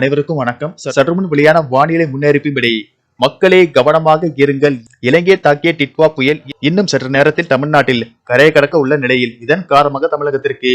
அனைவருக்கும் வணக்கம். சற்று முன் வெளியான வானிலை முன்னறிவிப்பின்படி மக்களே கவனமாக இருங்கள். இலங்கை தாக்கிய டிட்வா புயல் இன்னும் சற்று நேரத்தில் தமிழ்நாட்டில் கரையை கடக்க உள்ள நிலையில். இதன் காரணமாக தமிழகத்திற்கு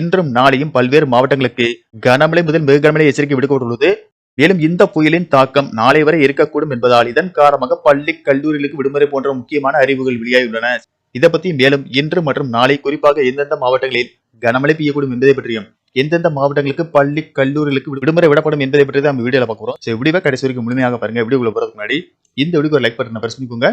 இன்றும் நாளையும் பல்வேறு மாவட்டங்களுக்கு கனமழை முதல் மிக கனமழை எச்சரிக்கை விடுக்கப்பட்டுள்ளது. மேலும் இந்த புயலின் தாக்கம் நாளை வரை இருக்கக்கூடும் என்பதால் இதன் காரணமாக பள்ளி கல்லூரிகளுக்கு விடுமுறை போன்ற முக்கியமான அறிவுகள் வெளியாகியுள்ளன. இதை பற்றி மேலும் இன்று மற்றும் நாளை குறிப்பாக எந்தெந்த மாவட்டங்களில் கனமழை பெய்யக்கூடும் என்பதை பற்றியும் எந்தெந்த மாவட்டங்களுக்கு பள்ளி கல்லூரிகளுக்கு விடுமுறை விடப்படும் என்பதை பற்றி தான் நம்ம வீடியோல பார்க்க சரி வீடியோ கடைசி வரைக்கும் முழுமையாக பாருங்க. வீடியோக்குள்ள போறதுக்கு முன்னாடி இந்த வீடியோ லைக் பட்டன் பிரஸ் பண்ணிக்கோங்க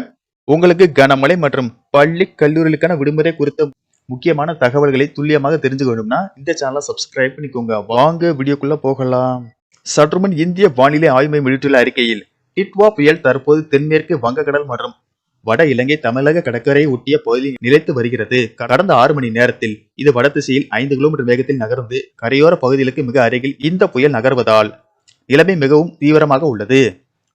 உங்களுக்கு கனமழை மற்றும் பள்ளி கல்லூரிகளுக்கான விடுமுறை குறித்த முக்கியமான தகவல்களை துல்லியமாக தெரிஞ்சுக்க வேண்டும்னா இந்த சேனலை சப்ஸ்கிரைப் பண்ணிக்கோங்க. வாங்க வீடியோக்குள்ள போகலாம். சற்றுமுன் இந்திய வானிலை ஆய்வு மையம் வெளியிட்டுள்ள அறிக்கையில் டிட்வா புயல் தற்போது தென்மேற்கு வங்கக்கடல் மற்றும் வட இலங்கை தமிழக கடற்கரையை ஒட்டிய பகுதியில் நிலைத்து வருகிறது. கடந்த ஆறு மணி நேரத்தில் இது வட திசையில் ஐந்து கிலோமீட்டர் வேகத்தில் நகர்ந்து கரையோர பகுதிகளுக்கு மிக அருகில் இந்த புயல் நகர்வதால் நிலைமை மிகவும் தீவிரமாக உள்ளது.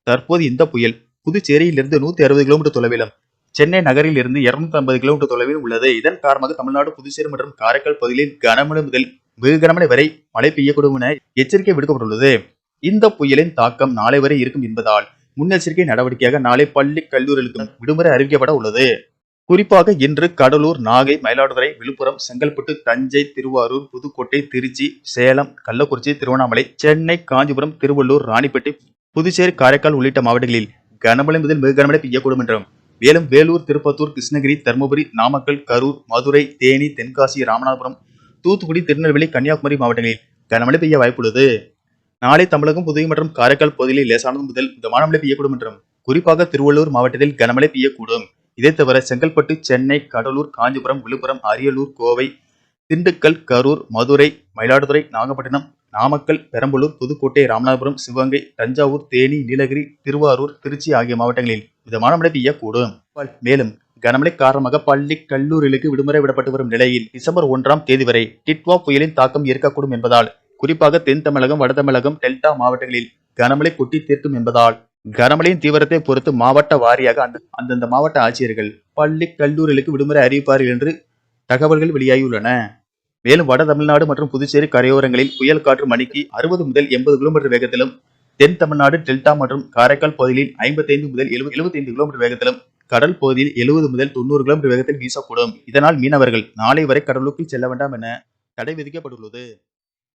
தற்போது இந்த புயல் புதுச்சேரியிலிருந்து நூத்தி அறுபது கிலோமீட்டர் தொலைவிலும் சென்னை நகரில் இருந்து இருநூத்தி ஐம்பது கிலோமீட்டர் தொலைவில் உள்ளது. இதன் காரணமாக தமிழ்நாடு புதுச்சேரி மற்றும் காரைக்கால் பகுதியில் கனமழை முதல் வெகு கனமழை வரை மழை பெய்யக்கூடும் என எச்சரிக்கை விடுக்கப்பட்டுள்ளது. இந்த புயலின் தாக்கம் நாளை வரை இருக்கும் என்பதால் முன்னெச்சரிக்கை நடவடிக்கையாக நாளை பள்ளி கல்லூரிகளுக்கு விடுமுறை அறிவிக்கப்பட உள்ளது. குறிப்பாக இன்று கடலூர் நாகை மயிலாடுதுறை விழுப்புரம் செங்கல்பட்டு தஞ்சை திருவாரூர் புதுக்கோட்டை திருச்சி சேலம் கள்ளக்குறிச்சி திருவண்ணாமலை சென்னை காஞ்சிபுரம் திருவள்ளூர் ராணிப்பேட்டை புதுச்சேரி காரைக்கால் உள்ளிட்ட மாவட்டங்களில் கனமழை முதல் மிக கனமழை பெய்யக்கூடும் என்றும் மேலும் வேலூர் திருப்பத்தூர் கிருஷ்ணகிரி தருமபுரி நாமக்கல் கரூர் மதுரை தேனி தென்காசி ராமநாதபுரம் தூத்துக்குடி திருநெல்வேலி கன்னியாகுமரி மாவட்டங்களில் கனமழை பெய்ய வாய்ப்புள்ளது. நாளை தமிழகம் புதுவை மற்றும் காரைக்கால் பகுதிகளில் லேசானது முதல் மிதமான மழை பெய்யக்கூடும் என்றும் குறிப்பாக திருவள்ளூர் மாவட்டத்தில் கனமழை பெய்யக்கூடும். இதை தவிர செங்கல்பட்டு சென்னை கடலூர் காஞ்சிபுரம் விழுப்புரம் அரியலூர் கோவை திண்டுக்கல் கரூர் மதுரை மயிலாடுதுறை நாகப்பட்டினம் நாமக்கல் பெரம்பலூர் புதுக்கோட்டை ராமநாதபுரம் சிவகங்கை தஞ்சாவூர் தேனி நீலகிரி திருவாரூர் திருச்சி ஆகிய மாவட்டங்களில் மிதமான மழை பெய்யக்கூடும். மேலும் கனமழை காரணமாக பள்ளி கல்லூரிகளுக்கு விடுமுறை விடப்பட்டு வரும் நிலையில் டிசம்பர் ஒன்றாம் தேதி வரை டிட்வா புயலின் தாக்கம் இருக்கக்கூடும் என்பதால் குறிப்பாக தென் தமிழகம் வட தமிழகம் டெல்டா மாவட்டங்களில் கனமழை கொட்டி தீர்க்கும் என்பதால் கனமழையின் தீவிரத்தை பொறுத்து மாவட்ட வாரியாக அந்த அந்தந்த மாவட்ட ஆட்சியர்கள் பள்ளி கல்லூரிகளுக்கு விடுமுறை அறிவிப்பார்கள் என்று தகவல்கள் வெளியாகியுள்ளன. மேலும் வட தமிழ்நாடு மற்றும் புதுச்சேரி கரையோரங்களில் புயல் காற்று மணிக்கு அறுபது முதல் எண்பது கிலோமீட்டர் வேகத்திலும் தென் தமிழ்நாடு டெல்டா மற்றும் காரைக்கால் பகுதியில் ஐம்பத்தைந்து முதல் எழுபது எழுபத்தைந்து கிலோமீட்டர் வேகத்திலும் கடல் பகுதியில் எழுபது முதல் தொண்ணூறு கிலோமீட்டர் வேகத்தில் வீசக்கூடும். இதனால் மீனவர்கள் நாளை வரை கடலுக்குள் செல்ல வேண்டாம் என தடை விதிக்கப்பட்டுள்ளது.